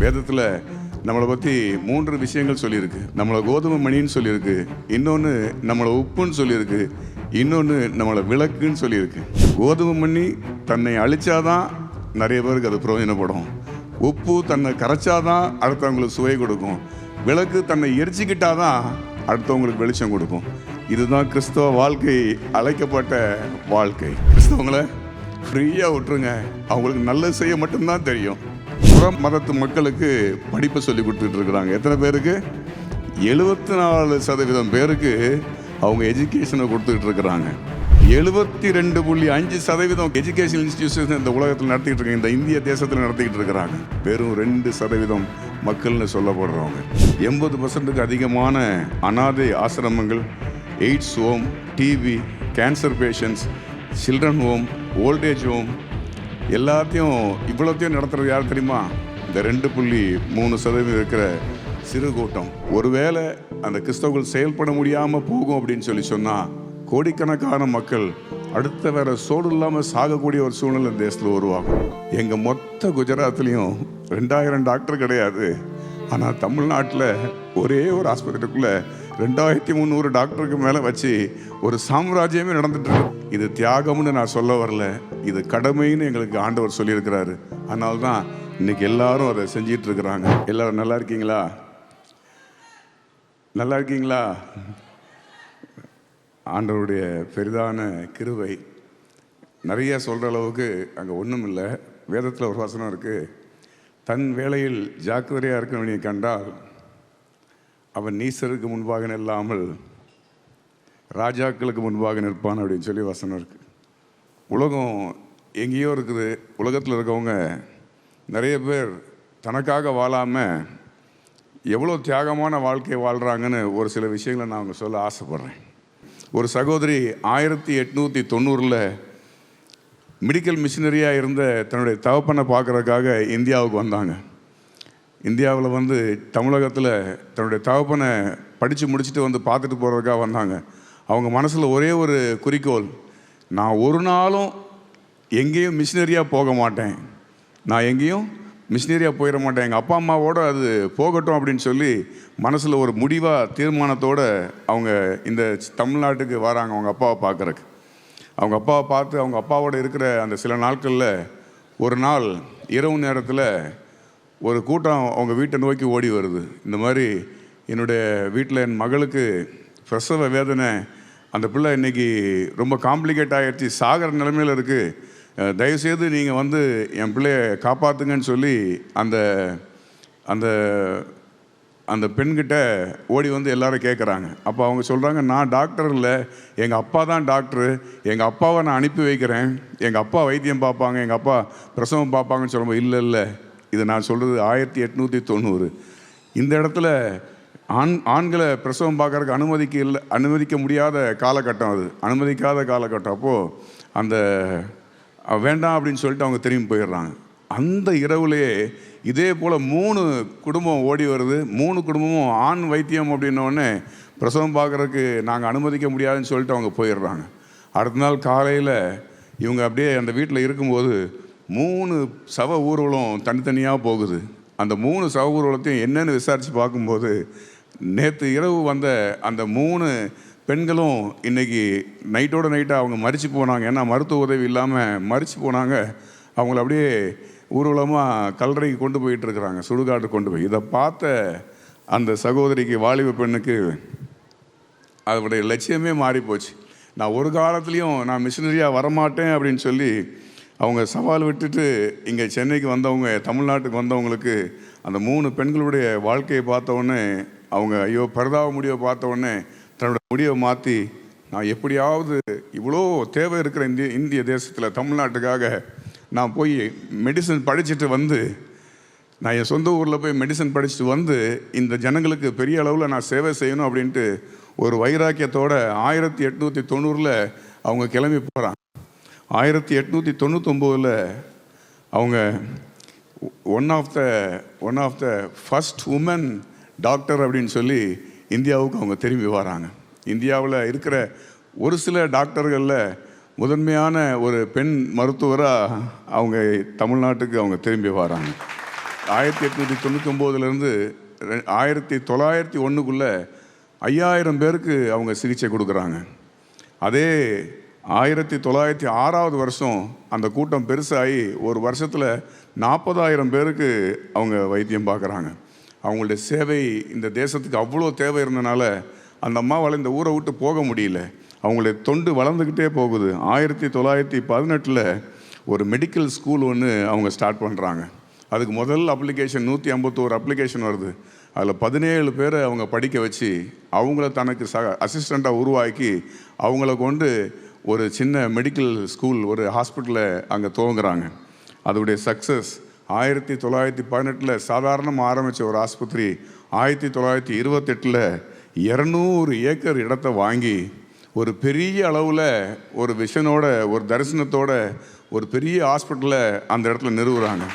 வேதத்தில் நம்மளை பற்றி மூன்று விஷயங்கள் சொல்லியிருக்கு. நம்மளை கோதுமை மணின்னு சொல்லியிருக்கு. இன்னொன்று நம்மளை உப்புன்னு சொல்லியிருக்கு. இன்னொன்று நம்மளை விளக்குன்னு சொல்லியிருக்கு. கோதுமை மணி தன்னை அழிச்சாதான் நிறைய பேருக்கு அது பிரயோஜனப்படும். உப்பு தன்னை கரைச்சாதான் அடுத்தவங்களுக்கு சுவை கொடுக்கும். விளக்கு தன்னை எரிச்சுக்கிட்டாதான் அடுத்தவங்களுக்கு வெளிச்சம் கொடுக்கும். இதுதான் கிறிஸ்தவ வாழ்க்கை அழைக்கப்பட்ட வாழ்க்கை. கிறிஸ்தவங்களை ஃப்ரீயாக விட்டுருங்க. அவங்களுக்கு நல்லது செய்ய மட்டும்தான் தெரியும். பிற மதத்து மக்களுக்கு படிப்பை சொல்லி கொடுத்துட்டு இருக்கிறாங்க எத்தனை பேருக்கு? எழுபத்தி நாலு சதவீதம் பேருக்கு அவங்க எஜுகேஷனை கொடுத்துட்டு இருக்கிறாங்க எழுபத்தி ரெண்டு புள்ளி அஞ்சு சதவீதம் எஜுகேஷன் இன்ஸ்டிடியூஷன் இந்த உலகத்தில் நடத்திட்டு இருக்காங்க இந்த இந்திய தேசத்தில் நடத்திக்கிட்டு இருக்கிறாங்க வெறும் ரெண்டு சதவீதம் மக்கள்னு சொல்லப்படுறவங்க. எண்பது பர்சன்ட்டுக்கு அதிகமான அனாதை ஆசிரமங்கள் AIDS home TV cancer patients children home old age home எல்லாத்தையும் இவ்வளோத்தையும் நடத்துகிறது யார் தெரியுமா? இந்த ரெண்டு புள்ளி மூணு சதவீதம் இருக்கிற சிறு கூட்டம். ஒருவேளை அந்த கிறிஸ்தவர்கள் செயல்பட முடியாமல் போகும் அப்படின்னு சொல்லி சொன்னால் கோடிக்கணக்கான மக்கள் அடுத்த வேற சோடு இல்லாமல் சாகக்கூடிய ஒரு சூழ்நிலை இந்த தேசத்தில் உருவாகும். எங்கள் மொத்த குஜராத்லேயும் ரெண்டாயிரம் டாக்டர் கிடையாது. ஆனால் தமிழ்நாட்டில் ஒரே ஒரு ஆஸ்பத்திரிக்குள்ளே ரெண்டாயிரத்தி முந்நூறு டாக்டருக்கு மேலே வச்சு ஒரு சாம்ராஜ்யமே நடந்துட்டு இது தியாகம்னு நான் சொல்ல வரல. இது கடமைன்னு எங்களுக்கு ஆண்டவர் சொல்லியிருக்கிறாரு. அதனால தான் இன்னைக்கு எல்லாரும் அதை செஞ்சிட்டு இருக்கிறாங்க. எல்லாரும் நல்லா இருக்கீங்களா? நல்லா இருக்கீங்களா? ஆண்டவருடைய பெரிதான கிருவை நிறைய சொல்கிற அளவுக்கு அங்கே ஒன்றும் இல்லை. வேதத்தில் ஒரு வசனம் இருக்குது தன் வேலையில் ஜாக்கிரதையாக இருக்கவனை கண்டால் அவன் நீசருக்கு முன்பாக நில்லாமல் ராஜாக்களுக்கு முன்பாக நிற்பான் அப்படின்னு சொல்லி வசனம் இருக்குது உலகம் எங்கேயோ இருக்குது. உலகத்தில் இருக்கவங்க நிறைய பேர் தனக்காக வாழாமல் எவ்வளோ தியாகமான வாழ்க்கை வாழ்கிறாங்கன்னு ஒரு சில விஷயங்களை நான் அவங்க சொல்ல ஆசைப்பட்றேன். ஒரு சகோதரி ஆயிரத்தி எட்நூற்றி தொண்ணூறில் மெடிக்கல் மிஷினரியாக இருந்த தன்னுடைய தகப்பனை பார்க்குறதுக்காக இந்தியாவுக்கு வந்தாங்க. இந்தியாவில் வந்து தமிழகத்தில் தன்னுடைய தகப்பனை படித்து முடிச்சுட்டு வந்து பார்த்துட்டு போகிறதுக்காக வந்தாங்க. அவங்க மனசில் ஒரே ஒரு குறிக்கோள். நான் ஒரு நாளும் எங்கேயும் மிஷினரியாக போக மாட்டேன். நான் எங்கேயும் மிஷினரியாக போயிட மாட்டேன். எங்கள் அப்பா அம்மாவோட அது போகட்டும் அப்படின்னு சொல்லி மனசில் ஒரு முடிவாக தீர்மானத்தோடு அவங்க இந்த தமிழ்நாட்டுக்கு வராங்க அவங்க அப்பாவை பார்க்குறக்கு அவங்க அப்பாவை பார்த்து அவங்க அப்பாவோட இருக்கிற அந்த சில நாட்களில் ஒரு நாள் இரவு நேரத்தில் ஒரு கூட்டம் அவங்க வீட்டை நோக்கி ஓடி வருது. இந்த மாதிரி என்னுடைய வீட்டில் என் மகளுக்கு பிரசவ வேதனை அந்த பிள்ளை இன்னைக்கு ரொம்ப காம்ப்ளிகேட் ஆகிடுச்சு சாகிற நிலைமையில் இருக்குது தயவுசெய்து நீங்கள் வந்து என் பிள்ளைய காப்பாற்றுங்கன்னு சொல்லி அந்த அந்த அந்த பெண்கிட்ட ஓடி வந்து எல்லாரும் கேட்குறாங்க அப்போ அவங்க சொல்கிறாங்க நான் டாக்டர் இல்லை. எங்கள் அப்பா தான் டாக்டரு எங்கள் அப்பாவை நான் அனுப்பி வைக்கிறேன். எங்கள் அப்பா வைத்தியம் பார்ப்பாங்க. எங்கள் அப்பா பிரசவம் பார்ப்பாங்கன்னு சொல்லும்போது இல்லை இல்லை. இது நான் சொல்கிறது ஆயிரத்தி எட்நூற்றி தொண்ணூறு. இந்த இடத்துல ஆண் ஆண்களை பிரசவம் பார்க்கறதுக்கு அனுமதிக்க இல்லை அனுமதிக்க முடியாத காலகட்டம் அது. அனுமதிக்காத காலகட்டம். அப்போது அந்த வேண்டாம் அப்படின்னு சொல்லிட்டு அவங்க திரும்பி போயிடுறாங்க. அந்த இரவுலேயே இதே போல் மூணு குடும்பம் ஓடி வருது. மூணு குடும்பமும் ஆண் வைத்தியம் அப்படின்னோடனே பிரசவம் பார்க்குறதுக்கு நாங்கள் அனுமதிக்க முடியாதுன்னு சொல்லிட்டு அவங்க போயிடுறாங்க. அடுத்த நாள் காலையில் இவங்க அப்படியே அந்த வீட்டில் இருக்கும்போது மூணு சவ ஊர்வலம் தனித்தனியாக போகுது. அந்த மூணு சவ ஊர்வலத்தையும் என்னென்னு விசாரித்து பார்க்கும்போது நேற்று இரவு வந்த அந்த மூணு பெண்களும் இன்னைக்கு நைட்டோட நைட்டாக அவங்க மறித்து போனாங்க. ஏன்னா மருத்துவ உதவி இல்லாமல் மறித்து போனாங்க. அவங்கள அப்படியே ஊர்வலமாக கல்லறைக்கு கொண்டு போயிட்டுருக்குறாங்க சுடுகாட்டு கொண்டு போய். இதை பார்த்த அந்த சகோதரிக்கு வாலிப பெண்ணுக்கு அதனுடைய லட்சியமே மாறிப்போச்சு. நான் ஒரு காலத்துலேயும் நான் மிஷினரியாக வரமாட்டேன் அப்படின்னு சொல்லி அவங்க சவால் விட்டுட்டு இங்கே சென்னைக்கு வந்தவங்க தமிழ்நாட்டுக்கு வந்தவங்களுக்கு அந்த மூணு பெண்களுடைய வாழ்க்கையை பார்த்தவொடனே அவங்க ஐயோ பரிதாப முடிவை பார்த்தவொடனே தன்னோட முடிவை மாற்றி நான் எப்படியாவது இவ்வளோ தேவை இருக்கிற இந்திய இந்திய தேசத்தில் தமிழ்நாட்டுக்காக நான் போய் மெடிசன் படிச்சுட்டு வந்து நான் என் சொந்த ஊரில் போய் மெடிசன் படிச்சுட்டு வந்து இந்த ஜனங்களுக்கு பெரிய அளவில் நான் சேவை செய்யணும் அப்படின்ட்டு ஒரு வைராக்கியத்தோட ஆயிரத்தி எட்நூற்றி தொண்ணூறில் அவங்க கிளம்பி போகிறான் ஆயிரத்தி எட்நூற்றி தொண்ணூத்தொம்போதில் அவங்க one of the one of the first woman doctor அப்படின்னு சொல்லி இந்தியாவுக்கு அவங்க திரும்பி வராங்க. இந்தியாவில் இருக்கிற ஒரு சில டாக்டர்களில் முதன்மையான ஒரு பெண் மருத்துவராக அவங்க தமிழ்நாட்டுக்கு அவங்க திரும்பி வராங்க. ஆயிரத்தி எட்நூற்றி தொண்ணூற்றி ஒம்போதுலேருந்து ஆயிரத்தி தொள்ளாயிரத்தி ஒன்றுக்குள்ளே ஐயாயிரம் பேருக்கு அவங்க சிகிச்சை கொடுக்குறாங்க. அதே ஆயிரத்தி தொள்ளாயிரத்தி ஆறாவது வருஷம் அந்த கூட்டம் பெருசாகி ஒரு வருஷத்தில் நாற்பதாயிரம் பேருக்கு அவங்க வைத்தியம் பார்க்குறாங்க. அவங்களுடைய சேவை இந்த தேசத்துக்கு அவ்வளோ தேவை இருந்தனால அந்த அம்மாவால் இந்த ஊரை விட்டு போக முடியல. அவங்களுடைய தொண்டு வளர்ந்துக்கிட்டே போகுது. ஆயிரத்தி தொள்ளாயிரத்தி பதினெட்டில் ஒரு மெடிக்கல் ஸ்கூல் ஒன்று அவங்க ஸ்டார்ட் பண்ணுறாங்க அதுக்கு முதல் அப்ளிகேஷன் நூற்றி ஐம்பத்தோரு அப்ளிகேஷன் வருது. அதில் பதினேழு பேரை அவங்க படிக்க வச்சு அவங்கள தனக்கு ச அசிஸ்டண்ட்டாக உருவாக்கி அவங்கள கொண்டு ஒரு சின்ன மெடிக்கல் ஸ்கூல் ஒரு ஹாஸ்பிட்டலை அங்கே துவங்குறாங்க. அதோடைய சக்ஸஸ் ஆயிரத்தி தொள்ளாயிரத்தி பதினெட்டில் சாதாரணமாக ஆரம்பித்த ஒரு ஆஸ்பத்திரி ஆயிரத்தி தொள்ளாயிரத்தி இருபத்தெட்டில் இரநூறு ஏக்கர் இடத்தை வாங்கி ஒரு பெரிய அளவில் ஒரு விஷனோட ஒரு தரிசனத்தோட ஒரு பெரிய ஹாஸ்பிட்டலை அந்த இடத்துல நிறுவுகிறாங்க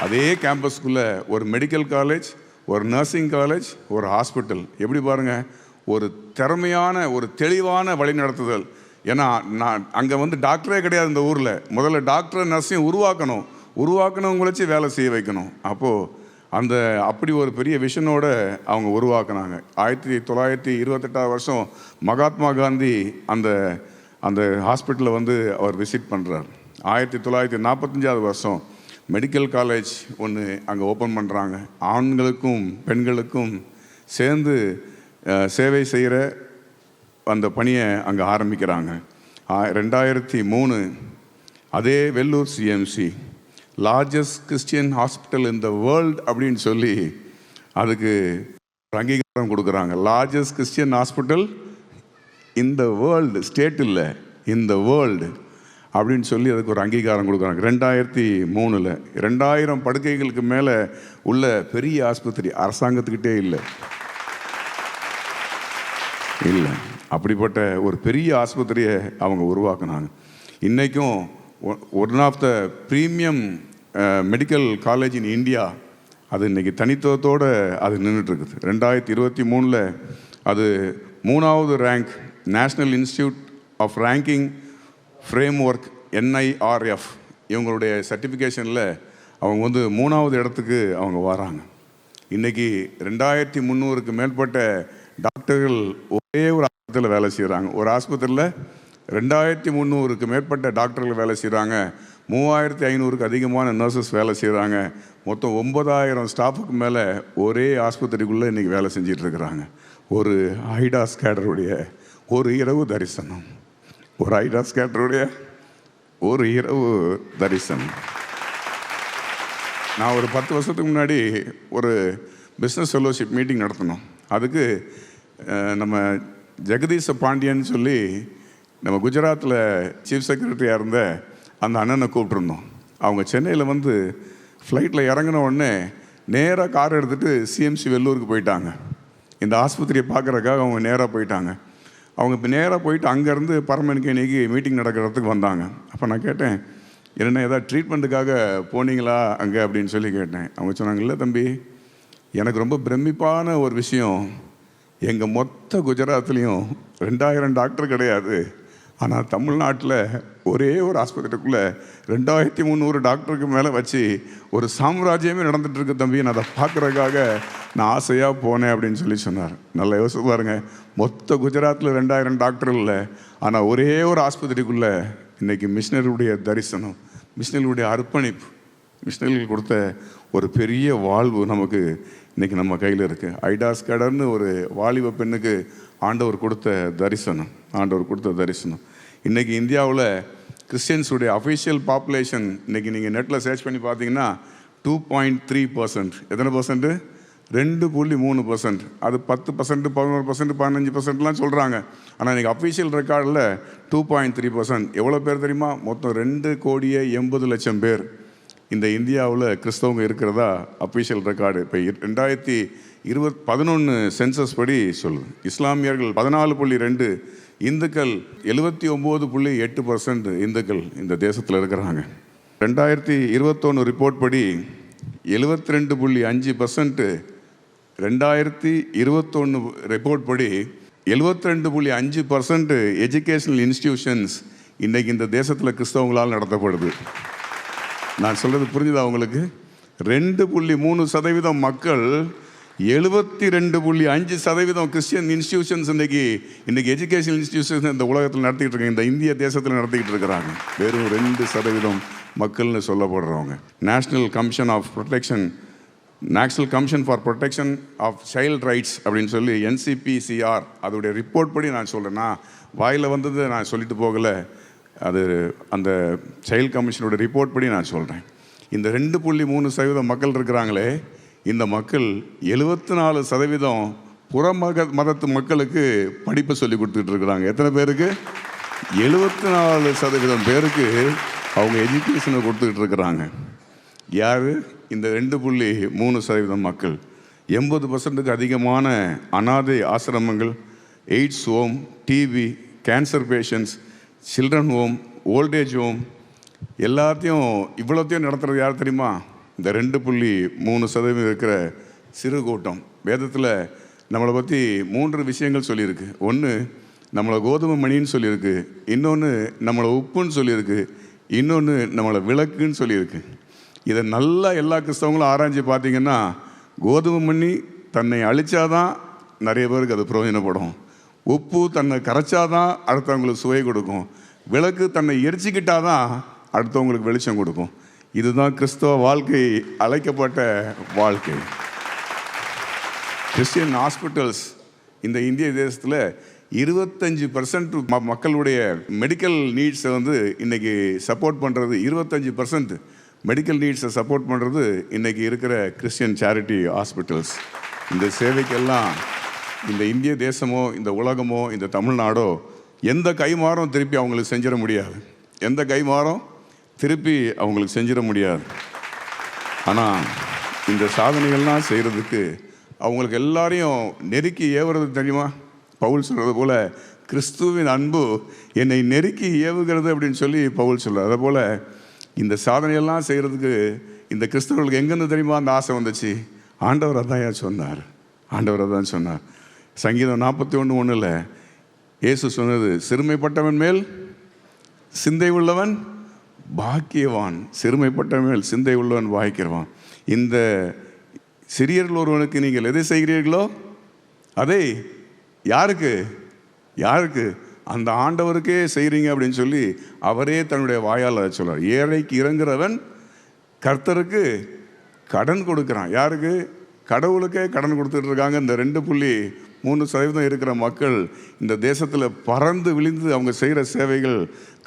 அதே கேம்பஸ்க்குள்ளே ஒரு மெடிக்கல் காலேஜ் ஒரு நர்சிங் காலேஜ் ஒரு ஹாஸ்பிட்டல் எப்படி பாருங்கள் ஒரு திறமையான ஒரு தெளிவான வழிநடத்துதல் ஏன்னா நான் அங்கே வந்து டாக்டரே கிடையாது இந்த ஊரில். முதல்ல டாக்டர் நர்ஸையும் உருவாக்கணும். உருவாக்கணவங்க வச்சு வேலை செய்ய வைக்கணும். அப்போது அந்த அப்படி ஒரு பெரிய விஷனோட அவங்க உருவாக்குனாங்க. ஆயிரத்தி தொள்ளாயிரத்தி இருபத்தெட்டாவது வருஷம் மகாத்மா காந்தி அந்த அந்த ஹாஸ்பிட்டலில் வந்து அவர் விசிட் பண்ணுறார் ஆயிரத்தி தொள்ளாயிரத்தி நாற்பத்தஞ்சாவது வருஷம் மெடிக்கல் காலேஜ் ஒன்று அங்கே ஓப்பன் பண்ணுறாங்க ஆண்களுக்கும் பெண்களுக்கும் சேர்ந்து சேவை செய்கிற அந்த பணியை அங்கே ஆரம்பிக்கிறாங்க. ரெண்டாயிரத்தி மூணு அதே Vellore CMC largest Christian hospital in the world அப்படின்னு சொல்லி அதுக்கு ஒரு அங்கீகாரம் கொடுக்குறாங்க. லார்ஜஸ்ட் கிறிஸ்டியன் ஹாஸ்பிட்டல் இந்த வேர்ல்டு ஸ்டேட் இல்லை இந்த வேர்ல்டு அப்படின்னு சொல்லி அதுக்கு ஒரு அங்கீகாரம் கொடுக்குறாங்க. ரெண்டாயிரத்தி மூணில் ரெண்டாயிரம் படுக்கைகளுக்கு மேலே உள்ள பெரிய ஆஸ்பத்திரி அரசாங்கத்துக்கிட்டே இல்லை. இல்லை. அப்படிப்பட்ட ஒரு பெரிய ஆஸ்பத்திரியை அவங்க உருவாக்குனாங்க. இன்றைக்கும் one of the premium medical college in India அது இன்னைக்கு தனித்துவத்தோடு அது நின்றுட்டுருக்குது ரெண்டாயிரத்தி இருபத்தி மூணில் அது மூணாவது rank national institute of ranking framework NIRF இவங்களுடைய சர்டிஃபிகேஷனில் அவங்க வந்து மூணாவது இடத்துக்கு அவங்க வராங்க. இன்றைக்கி ரெண்டாயிரத்தி முந்நூறுக்கு மேற்பட்ட டாக்டர்கள் ஒரே ஒரு ஆஸ்பத்திரியில் வேலை செய்கிறாங்க ஒரு ஆஸ்பத்திரியில் ரெண்டாயிரத்தி முந்நூறுக்கு மேற்பட்ட டாக்டர்கள் வேலை செய்கிறாங்க மூவாயிரத்தி ஐநூறுக்கு அதிகமான நர்சஸ் வேலை செய்கிறாங்க மொத்தம் ஒன்பதாயிரம் ஸ்டாஃபுக்கு மேலே ஒரே ஆஸ்பத்திரிக்குள்ளே இன்றைக்கி வேலை செஞ்சிட்ருக்கிறாங்க ஒரு ஐடாஸ் கேடருடைய ஒரு இரவு தரிசனம். ஒரு ஐடாஸ் கேடருடைய ஒரு இரவு தரிசனம். நான் ஒரு பத்து வருஷத்துக்கு முன்னாடி ஒரு பிஸ்னஸ் ஃபெல்லோஷிப் மீட்டிங் நடத்தினோம். அதுக்கு நம்ம ஜெகதீச பாண்டியன் சொல்லி நம்ம குஜராத்தில் சீஃப் செக்ரட்டரியாக இருந்த அந்த அண்ணனை கூப்பிட்ருந்தோம் அவங்க சென்னையில் வந்து ஃப்ளைட்டில் இறங்கின உடனே நேராக கார் எடுத்துகிட்டு சிஎம்சி வெள்ளூருக்கு போயிட்டாங்க. இந்த ஆஸ்பத்திரியை பார்க்குறக்காக அவங்க நேராக போயிட்டாங்க. அவங்க இப்போ நேராக போயிட்டு அங்கேருந்து பரமணிக்கணிக்கு மீட்டிங் நடக்கிறதுக்கு வந்தாங்க. அப்போ நான் கேட்டேன் என்ன ஏதாவது ட்ரீட்மெண்ட்டுக்காக போனீங்களா அங்கே? அப்படின்னு சொல்லி கேட்டேன். அவங்க சொன்னாங்க இல்லை தம்பி எனக்கு ரொம்ப பிரமிப்பான ஒரு விஷயம். எங்கள் மொத்த குஜராத்லேயும் ரெண்டாயிரம் டாக்டர் கிடையாது. ஆனால் தமிழ்நாட்டில் ஒரே ஒரு ஆஸ்பத்திரிக்குள்ளே ரெண்டாயிரத்தி முந்நூறு டாக்டருக்கு மேலே வச்சு ஒரு சாம்ராஜ்யமே நடந்துகிட்ருக்கு தம்பி. நான் அதை பார்க்குறதுக்காக நான் ஆசையாக போனேன் அப்படின்னு சொல்லி சொன்னார். நல்லா யோசிச்சு பாருங்க. மொத்த குஜராத்தில் ரெண்டாயிரம் டாக்டர் இல்லை. ஆனால் ஒரே ஒரு ஆஸ்பத்திரிக்குள்ளே இன்றைக்கி மிஷினருடைய தரிசனம் மிஷினர்களுடைய அர்ப்பணிப்பு மிஷினரிகள் கொடுத்த ஒரு பெரிய வாழ்வு நமக்கு இன்றைக்கி நம்ம கையில் இருக்குது ஐடாஸ் கடர்னு ஒரு வாலிப பெண்ணுக்கு ஆண்டவர் கொடுத்த தரிசனம். ஆண்டவர் கொடுத்த தரிசனம். இன்றைக்கி இந்தியாவில் கிறிஸ்டியன்ஸுடைய அஃபிஷியல் பாப்புலேஷன் இன்னைக்கு நீங்கள் நெட்டில் சர்ச் பண்ணி பார்த்தீங்கன்னா டூ பாயிண்ட் த்ரீ பர்சன்ட் எத்தனை பர்சன்ட்டு ரெண்டு புள்ளி மூணு பர்சன்ட் அது பத்து பர்சன்ட் பதினோரு பர்சன்ட் பதினஞ்சு பர்சன்ட்லாம் சொல்கிறாங்க ஆனால் இன்றைக்கி அஃபிஷியல் ரெக்கார்டில் டூ பாயிண்ட் த்ரீ பர்சன்ட் எவ்வளோ பேர் தெரியுமா? மொத்தம் ரெண்டு கோடியே எண்பது லட்சம் பேர். இந்த இந்தியாவில் கிறிஸ்தவங்க இருக்கிறதா அஃபிஷியல் ரெக்கார்டு இப்போ ரெண்டாயிரத்தி இருபத் பதினொன்று சென்சஸ் படி சொல்லுது இஸ்லாமியர்கள் பதினாலு புள்ளி ரெண்டு இந்துக்கள் எழுபத்தி ஒம்பது புள்ளி எட்டு பர்சன்ட் இந்துக்கள் இந்த தேசத்தில் இருக்கிறாங்க. ரெண்டாயிரத்தி இருபத்தொன்று ரிப்போர்ட் படி எழுபத்தி ரெண்டு புள்ளி அஞ்சு பர்சன்ட்டு ரெண்டாயிரத்தி இருபத்தொன்று ரிப்போர்ட் படி எழுபத்தி ரெண்டு புள்ளி அஞ்சு பர்சன்ட் எஜுகேஷனல் இன்ஸ்டிடியூஷன்ஸ் இன்றைக்கி இந்த தேசத்தில் கிறிஸ்தவங்களால் நடத்தப்படுது. நான் சொல்கிறது புரிஞ்சுதா உங்களுக்கு? ரெண்டு புள்ளி மூணு சதவீதம் மக்கள் எழுபத்தி ரெண்டு புள்ளி அஞ்சு சதவீதம் கிறிஸ்டியன் இன்ஸ்டியூஷன்ஸ் இன்றைக்கி இன்றைக்கி எஜுகேஷன் இன்ஸ்டியூஷன்ஸ் இந்த உலகத்தில் நடத்திக்கிட்டு இருக்காங்க. இந்த இந்திய தேசத்தில் நடத்திக்கிட்டு இருக்கிறாங்க. வெறும் ரெண்டு சதவீதம் மக்கள்னு சொல்லப்படுறவங்க. National commission of protection national commission for protection of child rights அப்படின்னு சொல்லி என்சிபிசிஆர் அதோடைய ரிப்போர்ட் படி நான் சொல்கிறேன்னா வாயில் வந்தது நான் சொல்லிட்டு போகலை. அது அந்த சைல்ட் கமிஷனோட ரிப்போர்ட் படி நான் சொல்கிறேன் இந்த ரெண்டு புள்ளி மூணு சதவீதம் மக்கள் இருக்கிறாங்களே இந்த மக்கள் எழுபத்தி நாலு சதவீதம் புறமக மதத்து மக்களுக்கு படிப்பை சொல்லி கொடுத்துட்டு இருக்கிறாங்க. எத்தனை பேருக்கு? எழுபத்தி நாலு சதவீதம் பேருக்கு அவங்க எஜுகேஷனை கொடுத்துக்கிட்டு இருக்கிறாங்க. யார்? இந்த ரெண்டு புள்ளி மூணு சதவீதம் மக்கள். எண்பது பர்சன்ட்டுக்கு அதிகமான அனாதை ஆசிரமங்கள் AIDS home TV cancer patients children home old age home எல்லாத்தையும் இவ்வளோத்தையும் நடத்துகிறது யார் தெரியுமா? இந்த ரெண்டு புள்ளி மூணு சதவீதம் இருக்கிற சிறு கூட்டம். வேதத்தில் நம்மளை பற்றி மூன்று விஷயங்கள் சொல்லியிருக்கு. ஒன்று நம்மளை கோதுமை மணின்னு சொல்லியிருக்கு. இன்னொன்று நம்மளை உப்புன்னு சொல்லியிருக்கு. இன்னொன்று நம்மளை விளக்குன்னு சொல்லியிருக்கு. இதை நல்லா எல்லா கிறிஸ்தவங்களும் ஆராய்ஞ்சு பார்த்தீங்கன்னா கோதுமை மணி தன்னை அழிச்சாதான் நிறைய பேருக்கு அது பிரயோஜனப்படும். உப்பு தன்னை கரைச்சாதான் அடுத்தவங்களுக்கு சுவை கொடுக்கும். விளக்கு தன்னை எரிச்சிக்கிட்டாதான் அடுத்தவங்களுக்கு வெளிச்சம் கொடுக்கும். இதுதான் கிறிஸ்தவ வாழ்க்கை அழைக்கப்பட்ட வாழ்க்கை. கிறிஸ்டியன் ஹாஸ்பிட்டல்ஸ் இந்த இந்திய தேசத்தில் இருபத்தஞ்சி பர்சன்ட் மக்களுடைய மெடிக்கல் நீட்ஸை வந்து இன்னைக்கு சப்போர்ட் பண்ணுறது இருபத்தஞ்சி பர்சன்ட் மெடிக்கல் நீட்ஸை சப்போர்ட் பண்ணுறது இன்றைக்கி இருக்கிற கிறிஸ்டியன் சேரிட்டி ஹாஸ்பிட்டல்ஸ் இந்த சேவைக்கெல்லாம் இந்த இந்திய தேசமோ இந்த உலகமோ இந்த தமிழ்நாடோ எந்த கைமாறும் திருப்பி அவங்களுக்கு செஞ்சிட முடியாது. எந்த கைமாறும் திருப்பி அவங்களுக்கு செஞ்சிட முடியாது. ஆனால் இந்த சாதனைகள்லாம் செய்கிறதுக்கு அவங்களுக்கு எல்லாரையும் நெருக்கி ஏவுறது தெரியுமா? பவுல் சொல்கிறது போல் கிறிஸ்துவின் அன்பு என்னை நெருக்கி ஏவுகிறது அப்படின்னு சொல்லி பவுல் சொல்கிறார் அதே போல் இந்த சாதனையெல்லாம் செய்கிறதுக்கு இந்த கிறிஸ்தவர்களுக்கு எங்கேருந்து தெரியுமா அந்த ஆசை வந்துச்சு? ஆண்டவர் அதான் சொன்னார். ஆண்டவர் அதான் சொன்னார். சங்கீதம் நாற்பத்தி ஒன்று ஒன்றில் இயேசு சொன்னது சிறுமைப்பட்டவன் மேல் சிந்தை உள்ளவன் பாக்கியவான். சிறுமைப்பட்டவன் மேல் சிந்தை உள்ளவன் பாக்கியவான். இந்த சிறியர்கள் ஒருவனுக்கு நீங்கள் எதை செய்கிறீர்களோ அதை யாருக்கு? யாருக்கு? அந்த ஆண்டவருக்கே செய்கிறீங்க அப்படின்னு சொல்லி அவரே தன்னுடைய வாயால் அதை சொல்றார். ஏழைக்கு இறங்குறவன் கர்த்தருக்கு கடன் கொடுக்குறான். யாருக்கு? கடவுளுக்கே கடன் கொடுத்துட்ருக்காங்க இந்த ரெண்டு புள்ளி மூணு சதவீதம் இருக்கிற மக்கள் இந்த தேசத்தில் பறந்து விழுந்து அவங்க செய்கிற சேவைகள்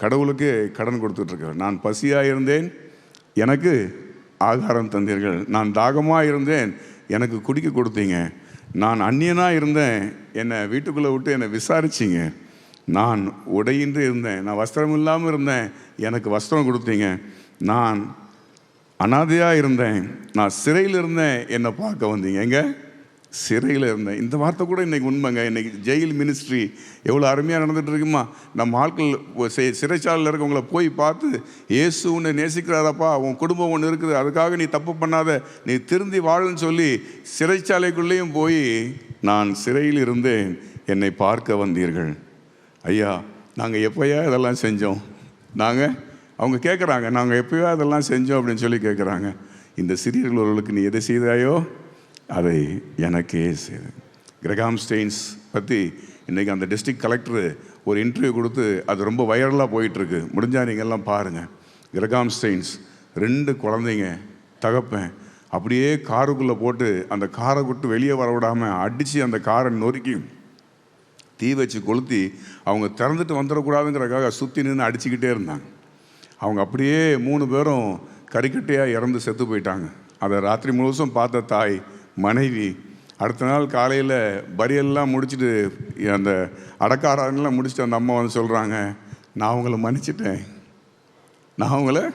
கடவுளுக்கு கடன் கொடுத்துட்ருக்காரு நான் பசியாக இருந்தேன் எனக்கு ஆகாரம் தந்தீர்கள். நான் தாகமாக இருந்தேன் எனக்கு குடிக்க கொடுத்தீங்க. நான் அந்நியனாக இருந்தேன் என்னை வீட்டுக்குள்ளே விட்டு என்னை விசாரிச்சிங்க. நான் உடையின்றி இருந்தேன் நான் வஸ்திரம் இல்லாமல் இருந்தேன் எனக்கு வஸ்திரம் கொடுத்தீங்க. நான் அனாதையாக இருந்தேன் நான் சிறையில் இருந்தேன் என்னை பார்க்க வந்தீங்க. எங்கே? சிறையில் இருந்தேன். இந்த வார்த்தை கூட இன்னைக்கு உண்மைங்க. இன்றைக்கி ஜெயில் மினிஸ்ட்ரி எவ்வளோ அருமையாக நடந்துகிட்டு இருக்குமா? நம்ம ஆட்கள் சிறைச்சாலையில் இருக்கவங்கள போய் பார்த்து இயேசு உன்னை நேசிக்கிறாரப்பா உன் குடும்பம் ஒன்று இருக்குது அதுக்காக நீ தப்பு பண்ணாத நீ திருந்தி வாழுன்னு சொல்லி சிறைச்சாலைக்குள்ளேயும் போய் நான் சிறையில் இருந்தேன். என்னை பார்க்க வந்தீர்கள். ஐயா நாங்கள் எப்போயா இதெல்லாம் செஞ்சோம்? நாங்கள் அவங்க கேட்குறாங்க நாங்கள் எப்போயோ அதெல்லாம் செஞ்சோம்? அப்படின்னு சொல்லி கேட்குறாங்க இந்த சிறியர்கள் ஒருவர்களுக்கு நீ எதை செய்தாயோ? அதை எனக்கே செய்து. கிரகாம் ஸ்டெயின்ஸ் பற்றி இன்றைக்கி அந்த டிஸ்ட்ரிக்ட் கலெக்டர் ஒரு இன்டர்வியூ கொடுத்து அது ரொம்ப வைரலாக போயிட்டுருக்கு. முடிஞ்சால் நீங்கள்லாம் பாருங்கள் கிரகாம் ஸ்டெயின்ஸ் ரெண்டு குழந்தைங்க தகப்பேன் அப்படியே காருக்குள்ளே போட்டு அந்த காரை விட்டு வெளியே வர விடாமல் அடித்து அந்த காரை நொறுக்கி தீ வச்சு கொளுத்தி அவங்க திறந்துட்டு வந்துடக்கூடாதுங்கிறக்காக சுற்றி நின்று அடிச்சுக்கிட்டே இருந்தாங்க. அவங்க அப்படியே மூணு பேரும் கறிக்கட்டையாக இறந்து செத்து போயிட்டாங்க. அதை ராத்திரி முழுசும் பார்த்த தாய் மனைவி. அடுத்த நாள் காலையில் பரியெல்லாம் முடிச்சுட்டு அந்த அடக்காரெல்லாம் முடிச்சுட்டு அந்த அம்மா வந்து சொல்கிறாங்க நான் அவங்கள மன்னிச்சிட்டேன். நான் அவங்கள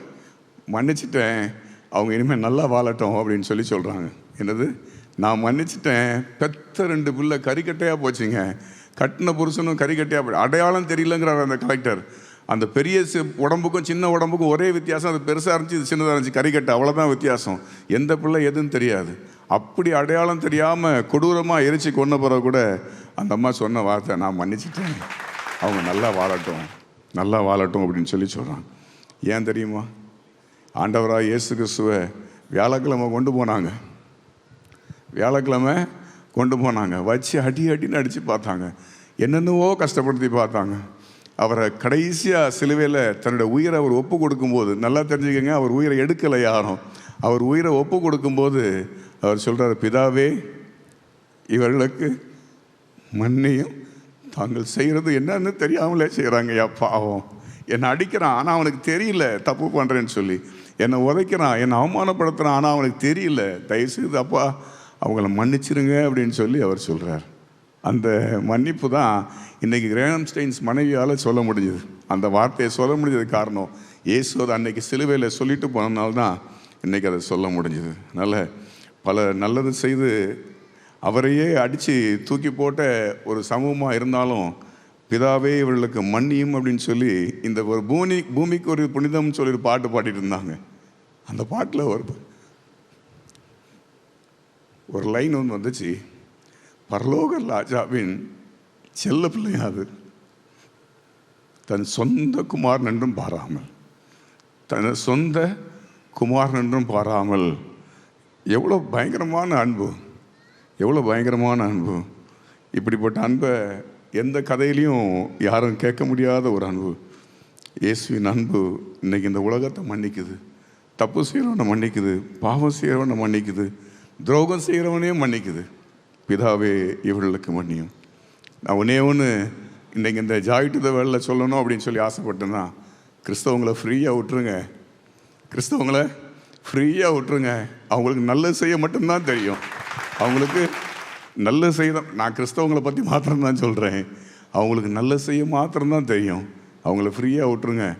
மன்னிச்சிட்டேன். அவங்க இனிமேல் நல்லா வாழட்டும் அப்படின்னு சொல்லி சொல்கிறாங்க என்னது? நான் மன்னிச்சிட்டேன். பெத்த ரெண்டு பிள்ளை கறிக்கட்டையாக போச்சுங்க. கட்டின புருஷனும் கறிக்கட்டையாக போய் அடையாளம் தெரியலங்கிறார் அந்த கலெக்டர் அந்த பெரிய சி- உடம்புக்கும் சின்ன உடம்புக்கும் ஒரே வித்தியாசம் அது பெருசாக இருந்துச்சு இது சின்னதாக இருந்துச்சு கறிக்கட்டை அவ்வளோதான் வித்தியாசம். எந்த பிள்ளை எதுன்னு தெரியாது. அப்படி அடையாளம் தெரியாமல் கொடூரமாக எரிச்சு கொண்டு பிறகு கூட அந்த அம்மா சொன்ன வார்த்தை நான் மன்னிச்சிட்டேன். அவங்க நல்லா வாழட்டும் நல்லா வாழட்டும் அப்படின்னு சொல்லி சொல்கிறான் ஏன் தெரியுமா? ஆண்டவராக இயேசு கிறிஸ்துவை வியாழக்கிழமை கொண்டு போனாங்க. வியாழக்கிழமை கொண்டு போனாங்க. வச்சு அடி அடின்னு அடித்து பார்த்தாங்க. என்னென்னவோ கஷ்டப்படுத்தி பார்த்தாங்க. அவரை கடைசியாக சிலுவையில் தன்னுடைய உயிரை அவர் ஒப்பு கொடுக்கும்போது நல்லா தெரிஞ்சுக்கங்க அவர் உயிரை எடுக்கலை யாரும். அவர் உயிரை ஒப்பு கொடுக்கும்போது அவர் சொல்கிறார் பிதாவே இவர்களுக்கு மண்ணையும் தாங்கள் செய்கிறது என்னன்னு தெரியாமலே செய்கிறாங்க ஐயா பாவம். என்னை அடிக்கிறான் ஆனால் அவனுக்கு தெரியல தப்பு பண்ணுறேன்னு சொல்லி. என்னை உதைக்கிறான் என்னை அவமானப்படுத்துகிறான் ஆனால் அவனுக்கு தெரியல. தயவுசெய்து அப்பா அவங்கள மன்னிச்சிருங்க அப்படின்னு சொல்லி அவர் சொல்கிறார் அந்த மன்னிப்பு தான் இன்றைக்கி கிரேனம் ஸ்டெயின்ஸ் மனைவியால் சொல்ல முடிஞ்சுது. அந்த வார்த்தையை சொல்ல முடிஞ்சது காரணம் இயேசு அதை அன்னைக்கு சிலுவையில் சொல்லிட்டு போனதுனால தான் இன்றைக்கி அதை சொல்ல முடிஞ்சுது. அதனால் பல நல்லது செய்து அவரையே அடித்து தூக்கி போட்ட ஒரு சமூகமாக இருந்தாலும் பிதாவே இவர்களுக்கு மன்னியும் அப்படின்னு சொல்லி இந்த ஒரு பூமி பூமிக்கு ஒரு புனிதம்னு சொல்லி ஒரு பாட்டு பாடிட்டு இருந்தாங்க. அந்த பாட்டில் ஒரு ஒரு லைன் ஒன்று வந்துச்சு. பரலோக ராஜாவின் செல்ல பிள்ளையாது தன் சொந்த குமாரன் என்றும் பாராமல் தன் சொந்த குமாரன் என்றும் பாராமல் எவ்வளோ பயங்கரமான அன்பு எவ்வளோ பயங்கரமான அன்பு. இப்படிப்பட்ட அன்பை எந்த கதையிலையும் யாரும் கேட்க முடியாத ஒரு அன்பு. இயேசுவின் அன்பு இன்னைக்கு இந்த உலகத்தை மன்னிக்குது. தப்பு செய்கிறவனை மன்னிக்குது பாவம் செய்கிறவனை மன்னிக்குது துரோகம் செய்கிறவனையும் மன்னிக்குது. பிதாவே இவர்களுக்கு மன்னியும். நான் ஒன்றே ஒன்று இன்றைக்கி இந்த ஜாயிட்டு டு த சொல்லணும் அப்படின்னு சொல்லி ஆசைப்பட்டேன்னா கிறிஸ்தவங்களை ஃப்ரீயாக விட்டுருங்க. கிறிஸ்தவங்களை ஃப்ரீயாக விட்டுருங்க. அவங்களுக்கு நல்லது செய்ய மட்டும்தான் தெரியும். அவங்களுக்கு நல்லது செய்ய நான் கிறிஸ்தவங்களை பற்றி மாத்திரம்தான் சொல்கிறேன் அவங்களுக்கு நல்ல செய்ய மாத்திரம்தான் தெரியும். அவங்கள ஃப்ரீயாக விட்டுருங்க.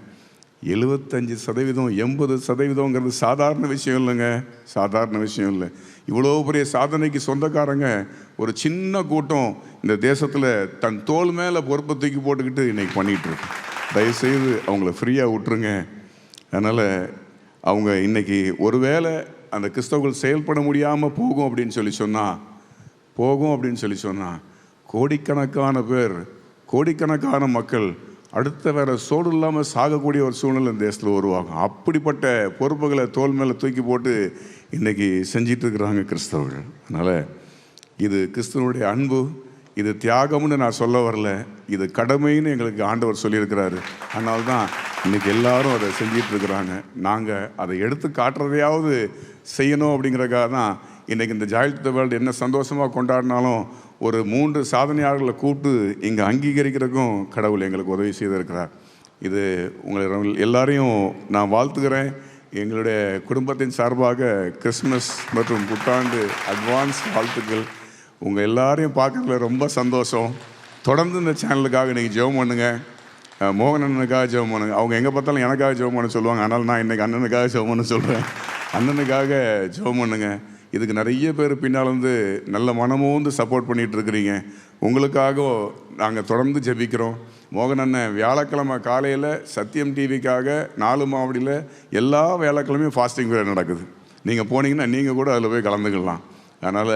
எழுபத்தஞ்சு சதவீதம் எண்பது சதவீதங்கிறது சாதாரண விஷயம் இல்லைங்க. சாதாரண விஷயம் இல்லை. இவ்வளோ பெரிய சாதனைக்கு சொந்தக்காரங்க ஒரு சின்ன கூட்டம் இந்த தேசத்தில் தன் தோல் மேலே பொறுப்பை தூக்கி போட்டுக்கிட்டு இன்றைக்கி பண்ணிகிட்ருக்கு தயவுசெய்து அவங்கள ஃப்ரீயாக விட்டுருங்க. அதனால் அவங்க இன்னைக்கு ஒருவேளை அந்த கிறிஸ்தவர்கள் செயல்பட முடியாமல் போகும் அப்படின்னு சொல்லி சொன்னால் போகும் அப்படின்னு சொல்லி சொன்னால் கோடிக்கணக்கான பேர் கோடிக்கணக்கான மக்கள் அடுத்த வேற சோடு இல்லாமல் சாகக்கூடிய ஒரு சூழ்நிலை இந்த தேசத்தில் உருவாகும். அப்படிப்பட்ட பொறுப்புகளை தோல் மேலே தூக்கி போட்டு இன்றைக்கி செஞ்சிட்டு இருக்கிறாங்க கிறிஸ்தவர்கள். அதனால் இது கிறிஸ்துவனுடைய அன்பு இது தியாகம்னு நான் சொல்ல வரல இது கடமைன்னு எங்களுக்கு ஆண்டவர் சொல்லியிருக்கிறாரு. அதனால தான் இன்னைக்கு எல்லாரும் அதை செஞ்சிட்டு இருக்கிறாங்க. நாங்கள் அதை எடுத்து காட்டுறதையாவது செய்யணும் அப்படிங்கிறக்காக தான் இன்றைக்கி இந்த ஜாயில் வேர்ல்டு என்ன சந்தோஷமாக கொண்டாடினாலும் ஒரு மூன்று சாதனையாளர்களை கூப்பிட்டு இங்கே அங்கீகரிக்கிறதுக்கும் கடவுள் எங்களுக்கு உதவி செய்திருக்கிறார். இது உங்களை எல்லாரையும் நான் வாழ்த்துக்கிறேன் எங்களுடைய குடும்பத்தின் சார்பாக கிறிஸ்மஸ் மற்றும் புத்தாண்டு அட்வான்ஸ் வாழ்த்துக்கள். உங்கள் எல்லாரையும் பார்க்கறதுல ரொம்ப சந்தோஷம். தொடர்ந்து இந்த சேனலுக்காக நீங்கள் ஜெபம் பண்ணுங்கள் மோகனண்ணனுக்காக மோகன் அண்ணனுக்காக ஜெபம் பண்ணுங்கள் அவங்க எங்கே பார்த்தாலும் எனக்காக ஜெபம் பண்ண சொல்லுவாங்க. ஆனால் நான் இன்னைக்கு அண்ணனுக்காக ஜெபம் பண்ண சொல்கிறேன் அண்ணனுக்காக ஜெபம் பண்ணுங்கள் இதுக்கு நிறைய பேர் பின்னால் வந்து நல்ல மனமோந்து சப்போர்ட் பண்ணிகிட்ருக்குறீங்க. உங்களுக்காக நாங்கள் தொடர்ந்து ஜெபிக்கிறோம். மோகன் அண்ணன் வியாழக்கிழமை காலையில் சத்தியம் டிவிக்காக நாலு மாவடியில் எல்லா வியாழக்கிழமையும் ஃபாஸ்டிங் வேறு நடக்குது. நீங்கள் போனீங்கன்னா நீங்கள் கூட அதில் போய் கலந்துக்கலாம். அதனால்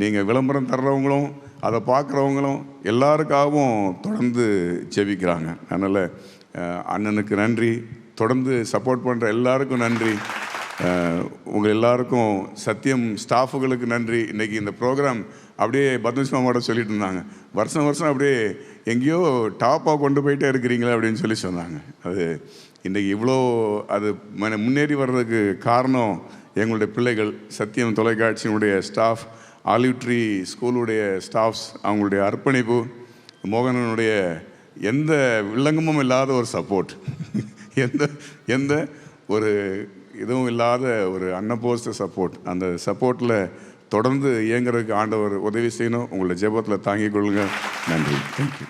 நீங்கள் விளம்பரம் தர்றவங்களும் அதை பார்க்குறவங்களும் எல்லாருக்காகவும் தொடர்ந்து ஜெபிக்கிறாங்க. அதனால் அண்ணனுக்கு நன்றி. தொடர்ந்து சப்போர்ட் பண்ணுற எல்லாருக்கும் நன்றி. உங்கள் எல்லாருக்கும் சத்தியம் ஸ்டாஃபுகளுக்கு நன்றி. இன்றைக்கி இந்த ப்ரோக்ராம் அப்படியே பத்மசிமாவோட சொல்லிட்டு இருந்தாங்க. வருஷம் வருஷம் அப்படியே எங்கேயோ டாப்பாக கொண்டு போயிட்டே இருக்கிறீங்களே அப்படின்னு சொல்லி சொன்னாங்க. அது இன்றைக்கி இவ்வளோ அது மன- முன்னேறி வர்றதுக்கு காரணம் எங்களுடைய பிள்ளைகள் சத்தியம் தொலைக்காட்சியினுடைய ஸ்டாஃப் ஆலிவ்ட்ரி ஸ்கூலுடைய ஸ்டாஃப்ஸ் அவங்களுடைய அர்ப்பணிப்பு மோகனனுடைய எந்த வில்லங்கமும் இல்லாத ஒரு சப்போர்ட் எந்த எந்த ஒரு இதுவும் இல்லாத ஒரு அன்னபோஸ்ட சப்போர்ட் அந்த சப்போர்ட்டில் தொடர்ந்து இயங்குறதுக்கு ஆண்டவர் உதவி செய்யணும். உங்களை ஜெபத்தில் தாங்கிக் கொள்ளுங்கள் நன்றி. தேங்க்யூ